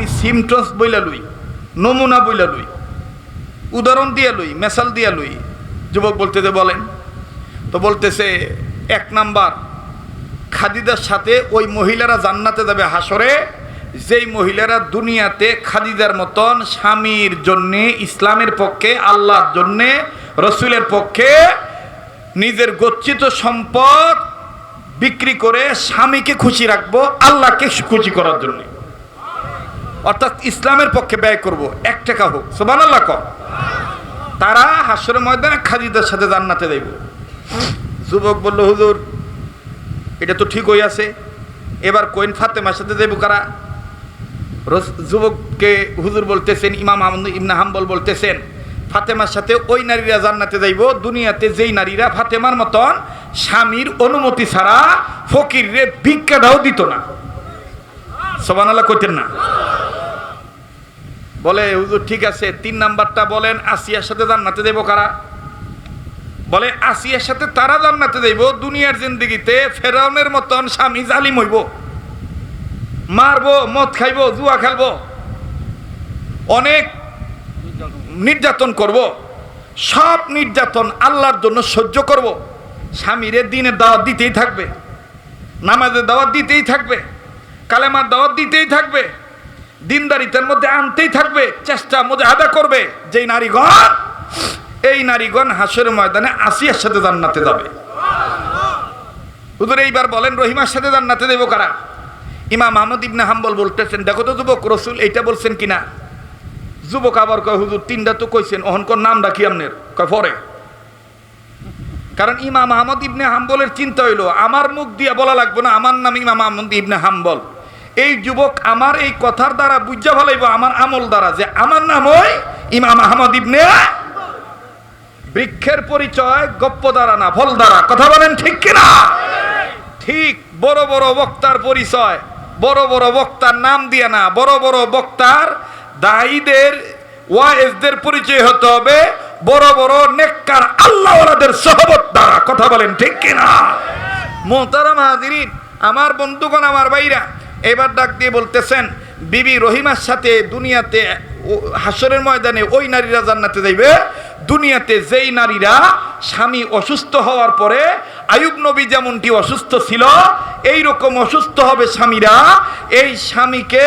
আমি সিমটস বইলা লুই, নমুনা বইলা লুই, উদাহরণ দিয়া লুই মেসাল দিয়া লুই, যুবক বলতে যে বলেন। তো বলতেছে, এক নাম্বার খাদিদার সাথে ওই মহিলারা জান্নাতে যাবে হাসরে, যেই মহিলারা দুনিয়াতে খাদিদার মতন স্বামীর জন্যে, ইসলামের পক্ষে, আল্লাহর জন্যে, রসুলের পক্ষে নিজের গচ্ছিত সম্পদ বিক্রি করে স্বামীকে খুশি রাখব, আল্লাহকে খুশি করার জন্য। অর্থাৎ ইসলামের পক্ষে ব্যয় করব। এক টাকা হোক। সোবান আল্লাহ কম তারা হাসরের ময়দানে খাদিদার সাথে জান্নাতে যাইব। যুবক বলল, হুজুর, এটা তো ঠিক হয়ে আছে। এবার কোয়েন ফাতেমার সাথে যাইব কারা? যুবককে হুজুর বলতেছেন, ইমাম আহমদ ইবনা হাম্বল বলতেছেন, ফাতেমার সাথে ওই নারীরা জান্নাতে যাইব। দুনিয়াতে যেই নারীরা ফাতেমার মতন স্বামীর অনুমতি ছাড়া ফকিরে ভিক্ষাটাও দিত না। সোবানাল্লাহ কইতেন না। বলে, হুজুর, ঠিক আছে, তিন নাম্বারটা বলেন, আসিয়ার সাথে জান্নাতে দেব কারা? বলে, আসিয়ার সাথে তারা জান্নাতে যাইব, দুনিয়ার জিন্দিগিতে ফেরাউনের মতন স্বামী জালিম হইব। মারবো, মদ খাইব, জুয়া খেলব। অনেক নির্যাতন করব। সব নির্যাতন আল্লাহর জন্য সহ্য করব। স্বামীরে দিনের দাওয়াত দিতেই থাকবে, নামাজের দাওয়াত দিতেই থাকবে, কালেমার দাওয়াত দিতেই থাকবে। দিনদারিতার মধ্যে আনতেই থাকবে, চেষ্টা আদা করবে। যেই নারীগণ, এই নারীগণ হাসের ময়দানে আসিয়ার সাথে জান্নাতে যাবে। হুজুর, এইবার বলেন, রহিমার সাথে জান্নাতে দেবো কারা? ইমাম আহমদ ইবনে হাম্বল বলতেছেন, দেখো তো যুবক রসুল এইটা বলছেন কিনা? যুবক আবার কয়, হুজুর, তিনটা তো কইছেন অহনকর নাম রাখি আমনের। কয়, পরে। কারণ ইমাম আহমদ ইবনে হাম্বলের চিন্তা হইল, আমার মুখ দিয়ে বলা লাগবে না, আমার নাম ইমাম আহমদ ইবনে হাম্বল। এই যুবক আমার এই কথার দ্বারা বুঝা ভালাইব আমার আমল দ্বারা, যে আমার নাম ওই ইমাম আহমদ ইবনে বৃক্ষের পরিচয়, গপ্প দ্বারা না, ফল দ্বারা। কথা বলেন ঠিক কিনা? ঠিক, বড় বড় বক্তার পরিচয়, বড় বড় বক্তার নাম দিয়ে না, বড় বড় বক্তার দায়ীদের, ওয়াইজদের পরিচয় হতে হবে, বড় বড় নেককার আল্লাহওয়ালাদের সহবত দ্বারা। কথা বলেন ঠিক কিনা? মোহতারা মাহাদিন আমার বন্ধুগণ, আমার ভাইরা এবার ডাক দিয়ে বলতেছেন, বিবি রহিমার সাথে দুনিয়াতে হাসরের ময়দানে ওই নারীরা জান্নাতে যাইবে। দুনিয়াতে যেই নারীরা স্বামী অসুস্থ হওয়ার পরে আয়ুব নবী যেমনটি অসুস্থ ছিল এই রকম অসুস্থ হবে স্বামীরা। এই স্বামীকে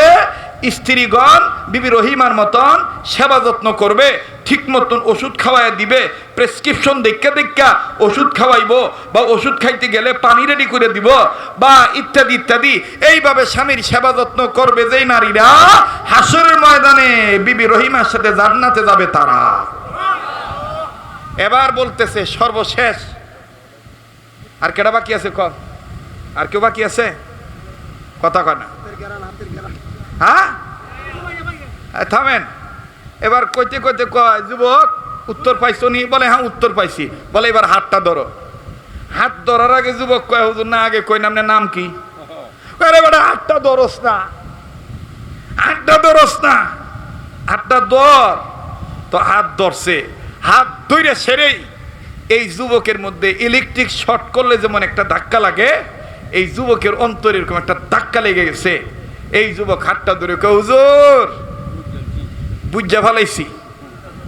স্ত্রীগণ বিবি রহিমার মতন সেবা যত্ন করবে। ঠিক মতন ওষুধ খাওয়াই দিবে প্রেসক্রিপশন দেখা দেখা ওষুধ খাওয়াইব বা ওষুধ খাইতে গেলে পানি রেডি করে দিব বা ইত্যাদি ইত্যাদি। এইভাবে স্বামীর সেবা যত্ন করবে যেই নারীরা হাসরের ময়দানে বিবি রহিমার সাথে জান্নাতে যাবে তারা। এবার বলতেছে, সর্বশেষ। আর কেটা বাকি আছে ক আর কেউ বাকি আছে? কথা কয় না। হ্যাঁ? থামেন। এবার কইতে কইতে কয়, যুবক, উত্তর পাইছো নি? বলে হ্যাঁ উত্তর পাইছি। বলে, এবার হাতটা ধরো। হাত ধরার আগে যুবক কয়, হুজুর, না, আগে কই, নামনে নাম কি? কয় রে বেটা, হাতটা ধরস না। হাতটা ধরস না। হাতটা ধর। তো হাত ধরছে। হাত ধরে সেরেই এই যুবকের মধ্যে ইলেকট্রিক শর্ট করলে যেমন একটা ধাক্কা লাগে, এই যুবকের অন্তরে এরকম একটা ধাক্কা লেগে গেছে। এই যুবক হাতটা ধরে কয়, হুজুর বুঝা ফেলাইছি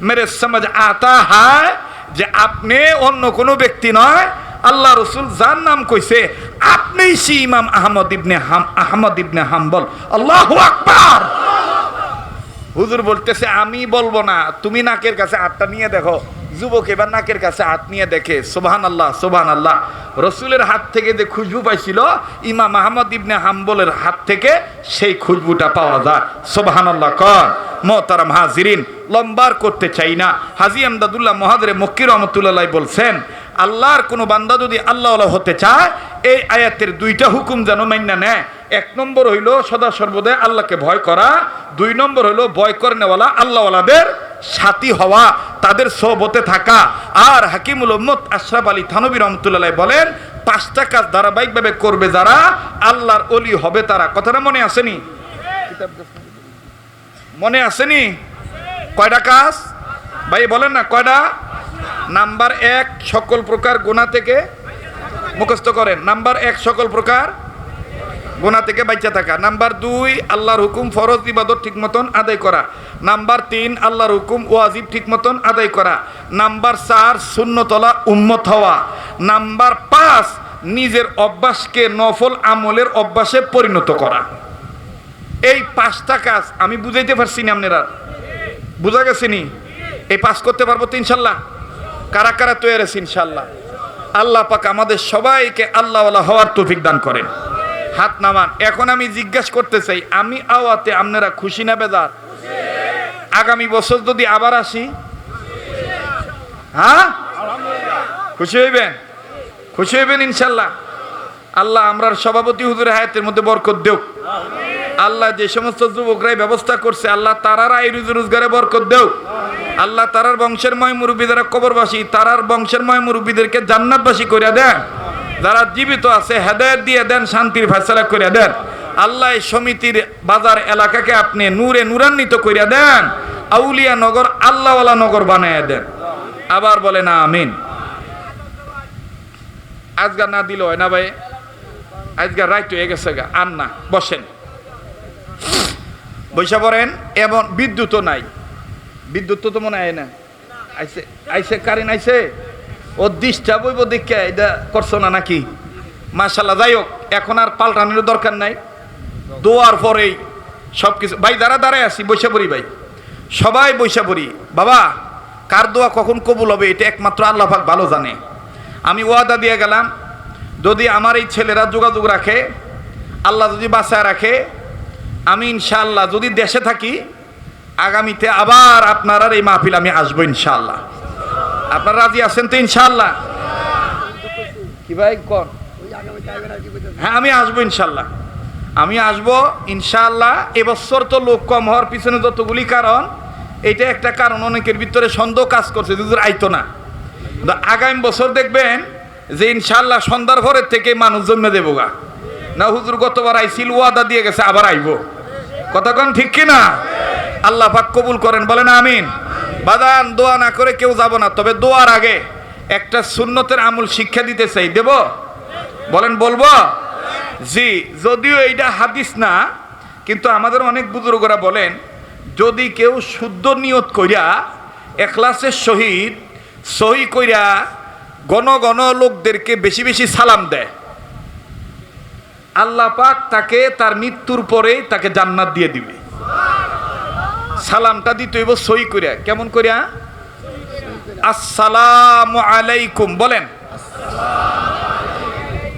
মেরে সমাজ আতা হায় যে আপনি অন্য কোনো ব্যক্তি নয়, আল্লাহ রসুল যার নাম কইছে, আপনি সি ইমাম আহমদ ইবনে হাম, আহমদ ইবনে হাম্বল। আল্লাহ আকবার! হুজুর বলতেছে, আমি বলব না, তুমি নাকের কাছে আটটা নিয়ে দেখো। যুবক এবার নাকের কাছে হাত নিয়ে দেখে সোবাহান আল্লাহ সোবাহান আল্লাহ রসুলের হাত থেকে যে খুশবু পাইছিল, ইমাম আহমদ ইবনে হাম্বলের হাত থেকে সেই খুশবুটা পাওয়া যায়। সোবাহান আল্লাহ কর মোহতারাম হাজিরিন, লম্বার করতে চাই না। হাজি আমদাদুল্লাহ মহাদরে মক্কির রহমতুল্লাহ বলছেন, আল্লাহর কোনো বান্দা যদি আল্লাহ হতে চায়, এই আয়াতের দুইটা হুকুম যেন মান্য নেয়। এক নম্বর হইল, সদা সর্বদাই আল্লাহকে ভয় করা। দুই নম্বর হইল, ভয় করেনেওয়ালা আল্লাহওয়ালাদের সাথী হওয়া, তাদের সহবতে থাকা। আর হাকিমুল উম্মত আশরাফ আলী থানবী রহমতুল্লাহ বলেন, পাঁচটা কাজ ধারাবাহিকভাবে করবে যারা, আল্লাহর অলি হবে তারা। কথাটা মনে আসেনি? মনে আসেনি? কয়টা কাজ? ভাই, বলেন না, কয়টা? নাম্বার এক, সকল প্রকার গোনা থেকে মুখস্থ করেন। নাম্বার এক, সকল প্রকার গোনা থেকে বাচ্চা থাকা। নাম্বার দুই, আল্লাহর হুকুম ফরজ ইবাদত ঠিক মতন আদায় করা। নাম্বার তিন, আল্লাহর হুকুম ওয়াজিব ঠিক মতন আদায় করা। নাম্বার চার শূন্যতলা উম্মত হওয়া। নাম্বার পাঁচ, নিজের অভ্যাসকে নফল আমলের অভ্যাসে পরিণত করা। এই পাঁচটা কাজ আমি বুঝাইতে পারছি না আপনারা। বুঝা গেছে নি? এই পাস করতে পারব তো ইনশাল্লাহ? কারা কারা তৈরি আছে ইনশাল্লাহ? আল্লাহ পাক আমাদের সবাইকে আল্লাহওয়ালা হওয়ার তৌফিক দান করেন। হাত নামান। এখন আমি জিজ্ঞাসা করতে চাই, আমি আওয়াতে আপনারা খুশি না বেদার আগামী বছর যদি আবার আসি? হ্যাঁ? খুশি হইবেন? খুশি হইবেন ইনশাল্লাহ। আল্লাহ আমরার সভাপতি হুজুর হায়াতের মধ্যে বরকত দেও আল্লাহ যে সমস্ত যুবকরাই ব্যবস্থা করছে, আল্লাহ তারার আয় রুজি রোজগারে বরকত দেও আল্লাহ তারার বংশের ময় মুরব্বী যারা কবরবাসী, তারার বংশের ময় মুরব্বীদেরকে জান্নাতবাসী করে দেন। যারা জীবিত আছে, হেদায়ত দিয়ে দেন, শান্তির ফেসলা করে দেন। আল্লাহ সমিতির বাজার এলাকাকে আপনি নূরে নূরান্বিত করে দেন। আউলিয়া নগর, আল্লাহওয়ালা নগর বানায় দেন। আবার বলে না আমিন। আজগার না দিল হয় না ভাই? আজগার রাইট হয়ে গেছে গা, আর না, বসেন। বৈশা পড়েন এমন বিদ্যুৎও নাই। বিদ্যুৎ তো মনে হয় না। আইসে আইসে, কারেন্ট আইসে? ও ডিস্টার্ব হইব দেখে এটা করছ না নাকি? মাশাল্লাহ যাই হোক এখন আর পাল্টানোর দরকার নাই। দোয়ার পরেই সব কিছু ভাই, দাঁড়া, দাঁড়ায় আসি বৈশা পড়ি, ভাই। সবাই বৈশা পড়ি। বাবা, কার দোয়া কখন কবুল হবে, এটা একমাত্র আল্লাহ পাক ভালো জানে। আমি ওয়াদা দিয়ে গেলাম, যদি আমার এই ছেলেরা যোগাযোগ রাখে, আল্লাহ যদি বাঁচায় রাখে, আমি ইনশাআল্লাহ যদি দেশে থাকি, আগামীতে আবার আপনার এই মাহফিল আমি আসব ইনশাআল্লাহ। আপনারা রাজি আছেন তো ইনশাল্লাহ কি ভাই কর হ্যাঁ আমি আসব ইনশাল্লাহ আমি আসব ইনশাল্লাহ এবছর তো লোক কম হওয়ার পিছনে যতগুলি কারণ, এটা একটা কারণ, অনেকের ভিতরে সন্দেহ কাজ করছে দুধুর আইতো না। আগামী বছর দেখবেন যে ইনশাল্লাহ সন্ধ্যার ঘরের থেকে মানুষ জন্মে দেবো গা। না, হুজুর গতবার আইসিল ওয়াদা দিয়ে গেছে, আবার আইবো। কতক্ষণ ঠিক কি না আল্লাহ পাক কবুল করেন, বলেন আমিন। বাদান, দোয়া না করে কেউ যাব না। তবে দোয়ার আগে একটা সুন্নতের আমূল শিক্ষা দিতে চাই। দেব? বলেন, বলব? জি, যদিও এইটা হাদিস না, কিন্তু আমাদের অনেক বুজুর্গরা বলেন, যদি কেউ শুদ্ধ নিয়ত কইরা এখলাসের সহিত সহি কইরা গণ গণ লোকদেরকে বেশি বেশি সালাম দেয়। আল্লাহ পাক তাকে তার মৃত্যুর পরেই তাকে জান্নাত দিয়ে দিবে। সালামটা দিতে হইব সই করিয়া কেমন করিয়া আসসালাম আলাইকুম। বলেন।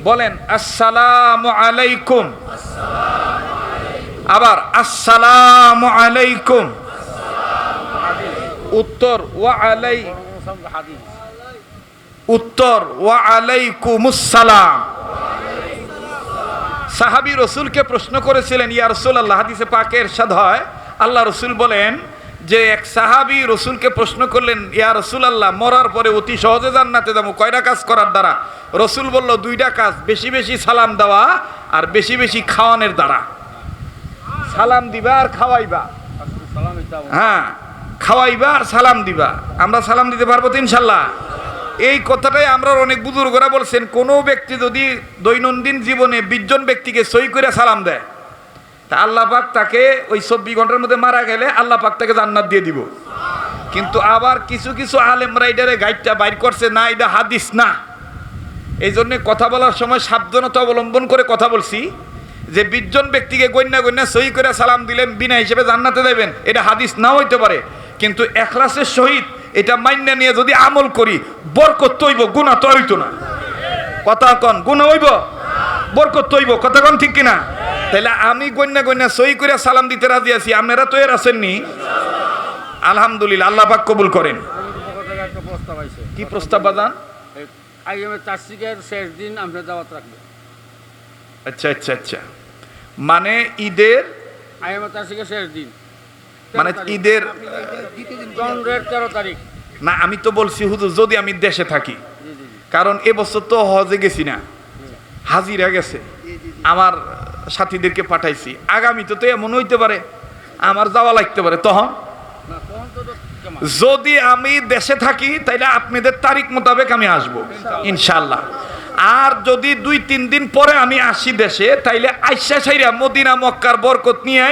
বলেন, আসসালাম আলাইকুম। আবার, আসসালাম আলাইকুম। উত্তর, ওয়া আলাই উত্তর, ওয়া আলাইকুমুসসালাম। সাহাবি রসুলকে প্রশ্ন করেছিলেন, ইয়া রসুল আল্লাহ হাদিসে পাকে এরশাদ হয় আল্লাহ রসুল বলেন যে এক সাহাবি রসুলকে প্রশ্ন করলেন, ইয়া রসুল আল্লাহ মরার পরে অতি সহজে জান্নাতে যাব। কয়টা কাজ করার দ্বারা? রসুল বলল, দুইটা কাজ, বেশি বেশি সালাম দেওয়া আর বেশি বেশি খাওয়ানোর দ্বারা। সালাম দিবা আর খাওয়াইবা। হ্যাঁ খাওয়াইবা আর সালাম দিবা। আমরা সালাম দিতে পারব তো ইনশাল্লাহ? এই কথাটাই আমরা অনেক বুজুর্গরা বলছেন, কোনো ব্যক্তি যদি দৈনন্দিন জীবনে বিশজন ব্যক্তিকে সই করে সালাম দেয় তা আল্লাহ পাক তাকে ওই চব্বিশ ঘণ্টার মধ্যে মারা গেলে আল্লাহ পাক তাকে জান্নাত দিয়ে দিব। কিন্তু আবার কিছু কিছু আলেম রাইডারে গাইডটা বাইর করছে, না, এটা হাদিস না। এই জন্যে কথা বলার সময় সাবধানতা অবলম্বন করে কথা বলছি, যে বিশজন ব্যক্তিকে গণ্যা গণ্যা সই করে সালাম দিলেন, বিনা হিসেবে জান্নাতে দেবেন, এটা হাদিস নাও হইতে পারে। কিন্তু এখলাসের সহিত এটা মান্য নিয়ে যদি আমল করি, বরকত তৈব গুণা তো হইতো না। কথা কন গুণা হইব? বরকত তৈব কথা কন ঠিক কিনা? তাহলে আমি গণ্যা গণ্যা সই করে সালাম দিতে রাজি আছি আপনারা তো এর আসেননি আলহামদুলিল্লাহ আল্লাহ পাক কবুল করেন। কি প্রস্তাব বাদান শেষ দিন আমরা দাওয়াত রাখব। আচ্ছা আচ্ছা আচ্ছা। মানে ঈদের? শেষ দিন। মানে ঈদের তেরো তারিখ। না আমি তো বলছি হুজুর যদি আমি দেশে থাকি। কারণ এবছর তো হজে গেছি না। হাজিরা গেছে। আমার সাথীদেরকে পাঠাইছি। আগামীতে তো এমন হইতে পারে, আমার যাওয়া লাগতে পারে। তখন? যদি আমি দেশে থাকি, তাইলে আপনাদের তারিখ মোতাবেক আমি আসব ইনশাল্লাহ আর যদি দুই, তিন দিন পরে আমি আসি দেশে, তাইলে আইসা সাইরা মদিনা, মক্কার বরকত নিয়ে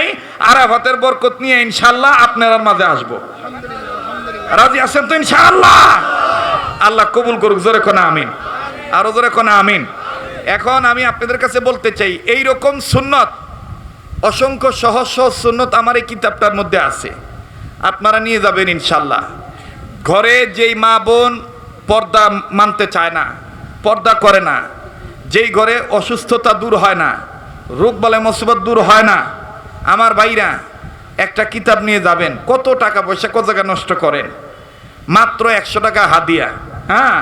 আরাফাতের বরকত নিয়ে ইনশাল্লাহ আপনার মাঝে আসব। রাজি আছেন তো ইনশাল্লাহ আল্লাহ কবুল করুক, জোরে কোনা আমিন। আরও জোরে কোনা আমিন। এখন আমি আপনাদের কাছে বলতে চাই এই রকম সুন্নত, অসংখ্য সহজ সহজ সুন্নত আমার এই কিতাবটার মধ্যে আছে। আপনারা নিয়ে যাবেন ইনশাল্লাহ। ঘরে যেই মা বোন পর্দা মানতে চায় না, পর্দা করে না, যেই ঘরে অসুস্থতা দূর হয় না, রোগ বলে মুসিবত দূর হয় না, আমার ভাইরা একটা কিতাব নিয়ে যাবেন, কত টাকা পয়সা কত জায়গা নষ্ট করেন? মাত্র একশো টাকা হাদিয়া হ্যাঁ?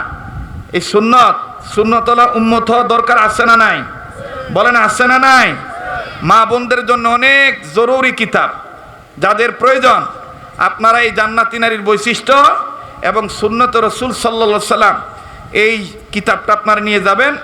এই সুন্নত সুন্নতলা উন্মত হওয়া দরকার আছে না নাই? বলেন আছে না নাই? মা বোনদের জন্য অনেক জরুরি কিতাব। যাদের প্রয়োজন, আপনারা এই জান্নাতি নারীর বৈশিষ্ট্য এবং সুন্নত রসুল সাল্লা সাল্লাম এই কিতাবটা আপনারা নিয়ে যাবেন।